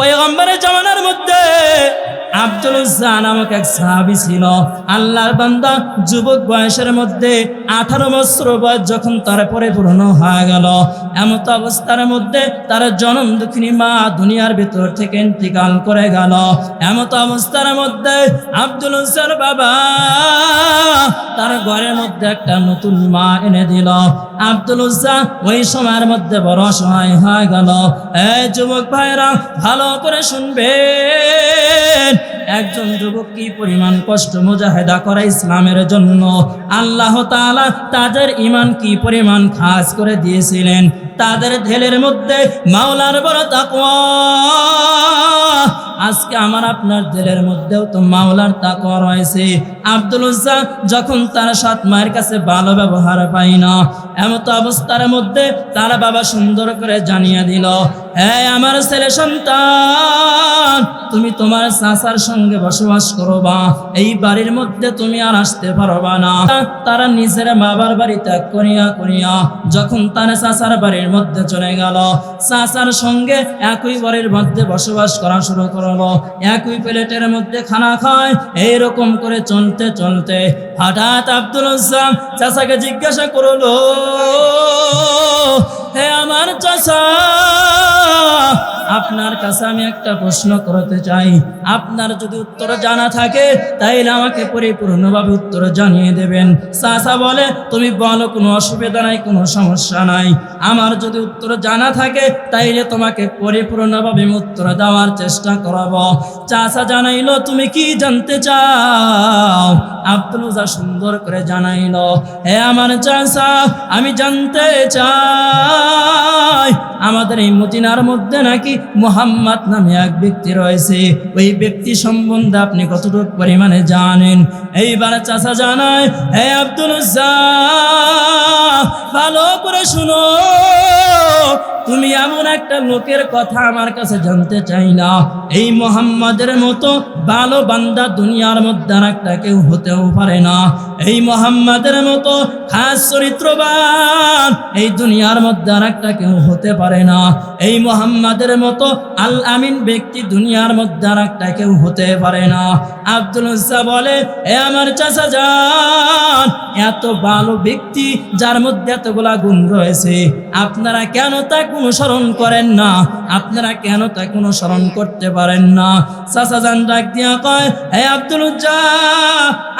পয়গম্বরের জামানার মধ্যে আব্দুল নামক এক সাহাবি ছিল। আল্লাহর বান্দা যুবক বয়সের মধ্যে আঠারো বছর বয়স যখন তার পরে পরিপূর্ণ হয়ে গেল। এমত অবস্থার মধ্যে তার জনম দুঃখিনী মা দুনিয়ার ভিতর থেকে ইন্তিকাল করে গেল। এমত অবস্থার মধ্যে আব্দুল বাবা তার ঘরের মধ্যে একটা নতুন মা এনে দিল। আব্দুল উজ্জা ওই সময়ের মধ্যে বড় অসহায় হয়ে গেল। এই যুবক ভাইরা ভালো করে শুনবেন। একজন যুবক কি পরিমাণ কষ্ট মুজাহেদা করে ইসলামের জন্য? আল্লাহ তাআলা তাদের ইমান কি পরিমাণ খাস করে দিয়েছিলেন? তাদের ঢেলের মধ্যে মাওলার বড় তাকওয়া। আজকে আমার আপনার দিলের মধ্যেও তো মাওলার তাকওয়া রয়েছে। আব্দুল উজ্জা যখন তার সাত মায়ের কাছে ভালো ব্যবহার পাই না, এমত অবস্থার মধ্যে তার বাবা সুন্দর করে জানিয়ে দিল হ্যাঁ আমার ছেলে সন্তান তুমি তোমার চাচার সঙ্গে বসবাস করবা। এই বাড়ির মধ্যে তুমি আর আসতে পারবা না। তারা নিজের বাবার বাড়ি ত্যাগ করিয়া করিয়া যখন তার চাচার বাড়ির মধ্যে চলে গেল, চাচার সঙ্গে একই বাড়ির মধ্যে বসবাস করা শুরু করল। একই প্লেটের মধ্যে খানা খায়, এইরকম করে চলতে চলতে হঠাৎ আব্দুল ইসলাম চাচাকে জিজ্ঞাসা করল, হে আমার চাচা আপনার কাছে আমি একটা প্রশ্ন করতে চাই। আপনার যদি উত্তর জানা থাকে, তাইলে আমাকে পরিপূর্ণভাবে উত্তর জানিয়ে দেবেন। চাচা বলে, তুমি বলো, কোনো অসুবিধা নাই, কোনো সমস্যা নাই। আমার যদি উত্তর জানা থাকে, তাইলে তোমাকে পরিপূর্ণভাবে উত্তর দেওয়ার চেষ্টা করব। চাচা জানাইলো, তুমি কি জানতে চাও? আব্দুল সুন্দর করে জানাইল, হে আমার চাচা, আমি জানতে চাই, আমাদের এই মদিনার মধ্যে নাকি মোহাম্মদ নামে এক ব্যক্তি রয়েছে। ওই ব্যক্তি সম্বন্ধে আপনি কতটুকু পরিমাণে জানেন? এইবার চাচা জানায়, হে আব্দুল ভালো করে শুনো। তুমি এমন একটা লোকের কথা আমার কাছে জানতে চাই না এই মোহাম্মদের মতো ভালো বান্দা দুনিয়ার মধ্যে আর একটা কেউ হতেও পারে না। এই মোহাম্মদের মতো খাস চরিত্রবান এই দুনিয়ার মধ্যে আর একটা কেউ হতে পারে না। এই মোহাম্মদের মতো আল আমিন ব্যক্তি দুনিয়ার মধ্যে আর একটা কেউ হতে পারে না। আব্দুল উজ্জা বলে, এ আমার চাচা যান এত ভালো ব্যক্তি যার মধ্যে এতগুলা গুণ রয়েছে। আপনারা কেন তাকে অনুসরণ করেন না। আপনারা কেন তাকে অনুসরণ করতে পারেন না? চাচা যান ডাক দিয়া কয়, হে আব্দুল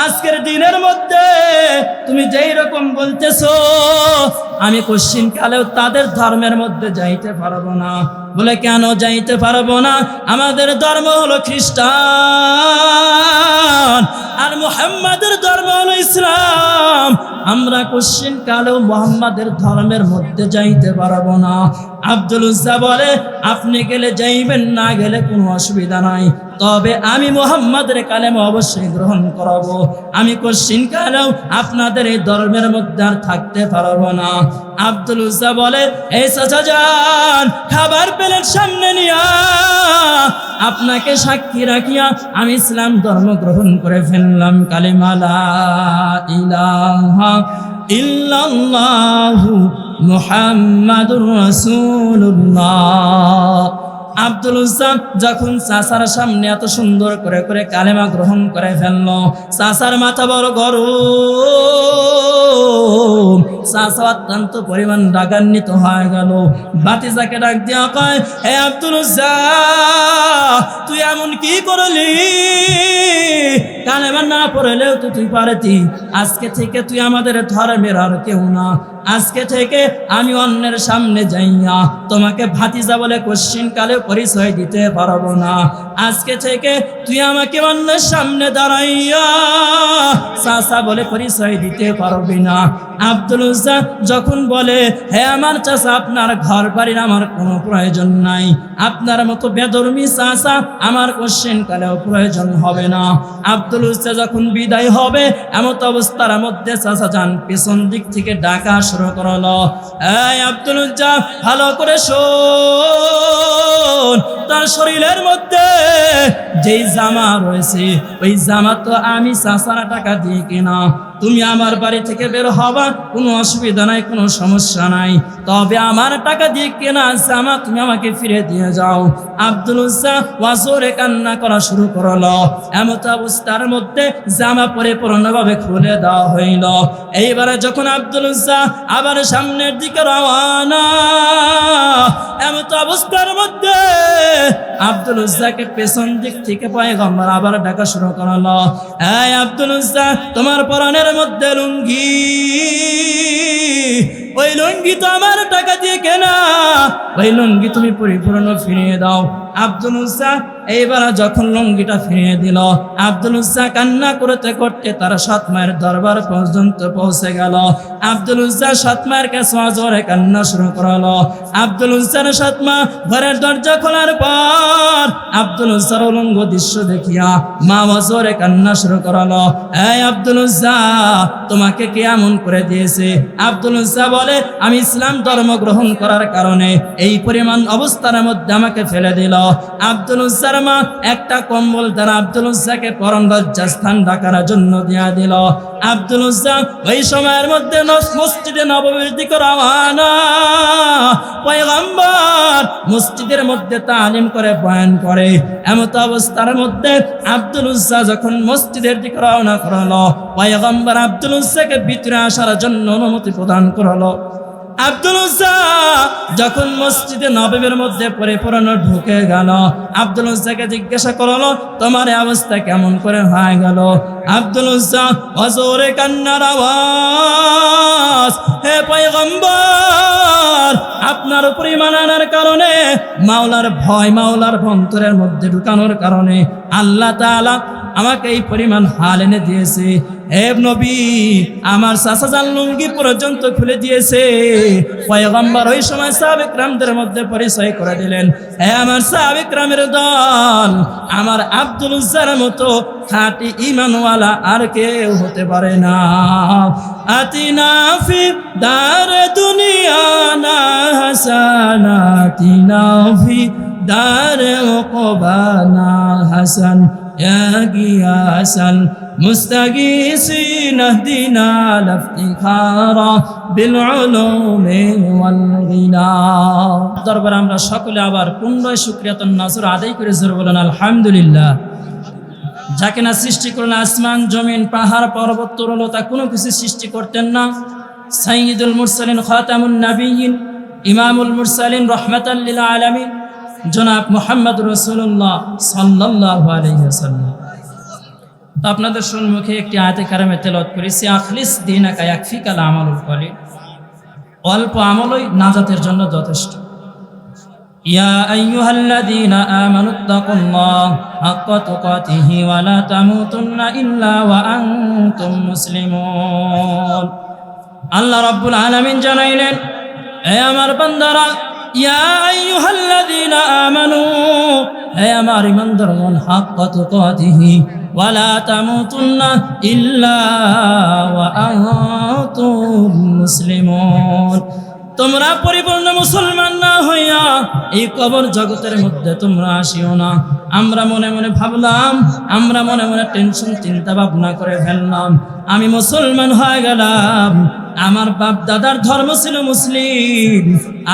আজকের দিনের মধ্যে তুমি যেই রকম বলতেছো, আমি কোশ্চিন কালেও তাদের ধর্মের মধ্যে যাইতে পারব না। বলে, কেন যাইতে পারব না? আমাদের ধর্ম হলো খ্রিস্টান। আর মোহাম্মদের ধর্ম হলো ইসলাম। আমরা কোশ্চিন কালেও মোহাম্মদের ধর্মের মধ্যে যাইতে পারব না। আব্দুল উজ্জা বলে, আপনি গেলে যাইবেন, না গেলে কোনো অসুবিধা নাই। তবে আমি মোহাম্মদের কালেম অবশ্যই গ্রহণ করব। আমি কোশ্চিন কালেও আপনাদের এই ধর্মের মধ্যে আর থাকতে পারব না। আব্দুল উজ্জা বলে, এই চাচা যান, খাবার প্লেট সামনে নিয়া। আপনাকে সাক্ষী রাখিয়া আমি ইসলাম ধর্ম গ্রহণ করে ফেললাম। কালিমালা ইলাহা ইল্লাল্লাহু মুহাম্মাদুর রাসূলুল্লাহ। আব্দুল উজ্জাম যখন চাচার সামনে এত সুন্দর করে করে কালেমা গ্রহণ করে ফেলল, চাচার মাথা বড় বাতিজাকে ডাক কয় তুই এমন কি করলি? কালেমা না পড়লেও তো তুই পারতি। আজকে থেকে তুই আমাদের ধর্মের আর কেউ না। আজকে থেকে আমি অন্যের সামনে যাইয়া তোমাকে ভাতিজা বলে কোশ্চিন কালে পরিচয় দিতে পারব না। আজকে থেকে তুই আমাকে অন্যের সামনে দাঁড়াইয়া চাচা বলে পরিচয় দিতে পারবি না। আব্দুল উজ্জা যখন বলে, হে আমার চাচা, আপনার ঘর বাড়ির আমার কোনো প্রয়োজন নাই। আপনার মতো বেদর্মী চাচা আমার কোশ্চেন কালেও প্রয়োজন হবে না। আব্দুল উজ্জা যখন বিদায় হবে, এমত অবস্থার মধ্যে চাচা যান পেছন দিক থেকে ডাকা শুরু করল। এই আব্দুল উজ্জা ভালো করে শো তার শরীরের মধ্যে যেই জামা রয়েছে, ওই জামা তো আমি চাষারা টাকা দিয়ে কেনা। তুমি আমার বাড়ি থেকে বের হবা, কোনো অসুবিধা নাই, কোনো সমস্যা নাই। তবে আমার টাকা দিয়ে কেনা জামা তুমি আমাকে ফিরে দিয়ে যাও। আব্দুল উজ্জা ওয়াজরে কান্না করা শুরু করল। এমত অবস্থার মধ্যে জামা পরে পূর্ণভাবে খুলে দেওয়া হইল। এইবারে যখন আব্দুল উজ্জা আবার সামনের দিকে রওয়ানা এমত অবস্থার মধ্যে আব্দুল উজ্জাকে পেছন দিক থেকে পয়গম্বর আবার ডাকা শুরু করালো। এই আব্দুল উজ্জা, তোমার পরাণের মধ্যে লুঙ্গি। ওই লুঙ্গি তো আমার টাকা দিয়ে কেনা। ওই লুঙ্গি তুমি পরিপূর্ণ ফিরিয়ে দাও। আব্দুল উজ্জা এইবার যখন লুঙ্গিটা ফিরিয়ে দিল, আব্দুল উজ্জা কান্না করতে করতে তার সৎ মায়ের দরবার পর্যন্ত পৌঁছে গেল। আব্দুল উজ্জা সৎ মায়ের কাছে জোরে কান্না শুরু করল। আব্দুল উজ্জার সৎ মা ঘরের দরজা খোলার পর আব্দুল উজ্জার উলঙ্গ দৃশ্য দেখিয়া মা জোরে কান্না শুরু করল। এই আব্দুল উজ্জা, তোমাকে কে এমন করে দিয়েছে? আব্দুল উজ্জা বলে, আমি ইসলাম ধর্ম গ্রহণ করার কারণে এই পরিমাণ অবস্থার মধ্যে আমাকে ফেলে দিল। আব্দুল উজ্জার মা একটা কম্বল দ্বারা আব্দুল উজ্জাকে পরম লজ্জাস্থান ডাকার জন্য দেয়া দিল। আব্দুল উজ্জা, ওই সময়ের মধ্যে মসজিদে নবমীর দিকে রওয়ানা পয়গম্বর মসজিদের মধ্যে তালিম করে বয়ান করে। এমত অবস্থার মধ্যে আব্দুল উজ্জা যখন মসজিদের দিকে রওনা করল, পয়গম্বর আব্দুল উজ্জাকে ভিতরে আসার জন্য অনুমতি প্রদান করল। আব্দুল যখন মসজিদে নবীর মধ্যে পরিপূর্ণ ঢুকে গেল, আব্দুল উজ্জাকে জিজ্ঞাসা করল, তোমার অবস্থা কেমন করে হয়ে গেল? আব্দুল উজ্জা অজোরে কান্নার আওয়াজ। হে পয়গম্বর, আপনার উপর ইমান আনার কারণে, মাওলার ভয় মাওলার অন্তরের মধ্যে ঢুকানোর কারণে আল্লাহ তাআলা আমাকে এই পরিমাণ হাল এনে দিয়েছে। এব নবী, আমার সাসাজান লুঙ্গি পর্যন্ত খুলে দিয়েছে। পয়গম্বর ওই সময় সাবেক রামদের মধ্যে পরিচয় করে দিলেন। হে আমার সাবেক রামের দল, আমার আব্দুল উজ্জার মতো খাঁটি ইমানওয়ালা আর কেউ হতে পারে না। আতি নাফির দার দুনিয়া না হাসানা, আতি নাফি দার ওকবানা হাসান المستقيسين اهدنا لافتخارا بالعلوم والغنى দরবার আমরা সকলে আবার পুনরায় শুক্রিয়াতন নাজর আদায় করে জোর বলেন আলহামদুলিল্লাহ যাকে না সৃষ্টি করলেন আসমান জমিন পাহাড় পর্বত তরলতা কোনো কিছু সৃষ্টি করতেন না সাইয়দুল মুরসালিন খাতামুন নাবিয়িন ইমামুল মুরসালিন রহমাতাল্লিল আলামিন জনাব মোহাম্মদ রসুল্লাহ সাল্লাল্লাহু আলাইহি ওয়াসাল্লাম তো আপনাদের সম্মুখে একটি আয়তে কারামে তেলত করেছি আখলিস দিন একা একফি কালা। আমল ফলে অল্প আমলই নাজাতের জন্য যথেষ্ট। ইয়া আইয়ুহাল্লাযীনা আমানুত্তাকুল্লাহ হাক্কা তুকাতিহি ওয়া লা তামুতুন্না ইল্লা ওয়া আনতুম মুসলিমুন। আল্লাহ রাব্বুল আলামিন জানাইলেন এ আমার বান্দারা, ইয়া আইয়ুহাল্লাযীনা আমানু, হে আমার ইমানদারগণ হাক্কা তুকাতিহি ওয়ালা তামুতুন্না ইল্লা ওয়া আনতুম মুসলিমুন তোমরা পরিপূর্ণ মুসলমান না হইয়া এই কবর জগতের মধ্যে তোমরা আসিও না। আমরা মনে মনে ভাবলাম, আমরা মনে মনে টেনশন চিন্তা ভাবনা করে ফেললাম। আমি মুসলমান হয়ে গেলাম, আমার বাপ দাদার ধর্ম ছিল মুসলিম,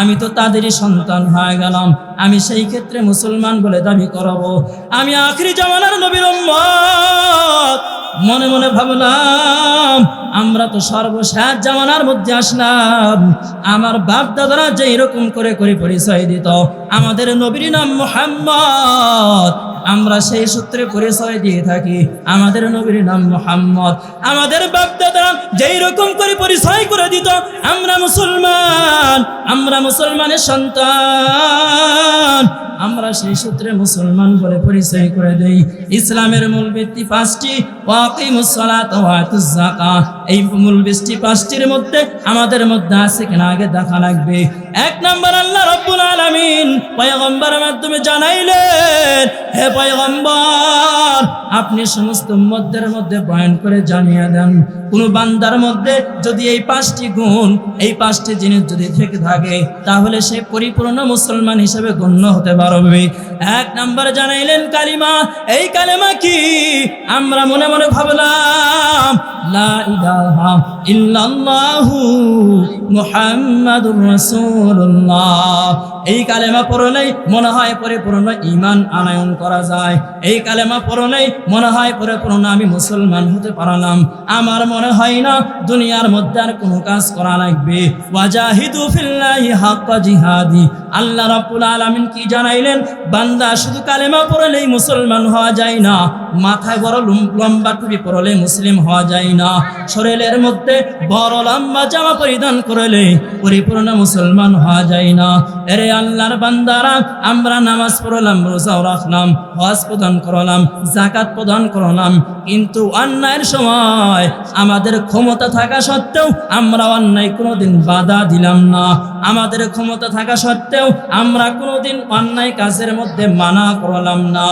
আমি তো তাদেরই সন্তান হয়ে গেলাম। আমি সেই ক্ষেত্রে মুসলমান বলে দাবি করব। আমি আখরি জামানার নবীর মনে মনে ভাবলাম আমরা তো সর্বশেষ জামানার মধ্যে আসলাম। আমার বাপ দাদারা যে এরকম করে করে পরিচয় দিত, আমাদের নবীর নাম মোহাম্মদ। আমরা সেই সূত্রে পরিচয় দিয়ে থাকি। আমাদের নবীর নাম মোহাম্মদ। আমাদের বাপ দাদারা যেই রকম করে পরিচয় করে দিত, আমরা মুসলমান, আমরা মুসলমানের সন্তান। আমরা সেই সূত্রে মুসলমান বলে পরিচয় করে দেই। ইসলামের মূল ভিত্তি পাঁচটি এই মূল ভিত্তি পাঁচটির মধ্যে আমাদের মধ্যে আছে কিনা আগে দেখা লাগবে। এক নম্বর, আল্লাহ রাব্বুল আলামিন পয়গম্বরের মাধ্যমে জানাইলেন হে পয়গম্বর, আপনি সমস্ত মধ্যের মধ্যে বয়ান করে জানিয়ে দেন। কোন বান্দার মধ্যে যদি এই পাঁচটি গুণ, এই পাঁচটি জিনিস যদি থেকে থাকে, তাহলে সে পরিপূর্ণ মুসলমান হিসেবে গণ্য হতে পারবে। এক নাম্বার জানাইলেন কালিমা, এই কালিমা কি? আমরা মনে মনে ভাবলাম, লা ইলাহা ইল্লাল্লাহু মুহাম্মাদুর রাসূলুল্লাহ। এই কালেমা পড়লেই মনে হয় পরিপূর্ণ ঈমান আনয়ন করা যায়। এই কালেমা পড়লেই মনে হয় পরিপূর্ণ আমি মুসলমান হতে পারলাম। আমার মনে হয় না দুনিয়ার মধ্যে আর কোনো কাজ করা লাগবে। ওয়াজাহিদু ফিল্লাহি হাক্কা জিহাদি। আল্লাহ রাব্বুল আলামিন কি জানাইলেন? বান্দা শুধু কালেমা পড়লেই মুসলমান হওয়া যায় না। মাথায় বড় লুম- লম্বা টুপি পরলে মুসলিম হওয়া যায় না। শরীরের মধ্যে বড় লম্বা জামা পরিধান করলে পরিপূর্ণ মুসলমান হওয়া যায় না। এরে আল্লাহর বান্দারা, আমরা নামাজ পড়লাম রোজাও রাখলাম, হজ প্রদান করলাম জাকাত প্রদান করলাম, কিন্তু অন্যায়ের সময় আমাদের ক্ষমতা থাকা সত্ত্বেও আমরা অন্যায় কোনোদিন বাধা দিলাম না। আমাদের ক্ষমতা থাকা সত্ত্বেও আমরা কোনোদিন অন্যায় কাজের মধ্যে মানা করলাম না।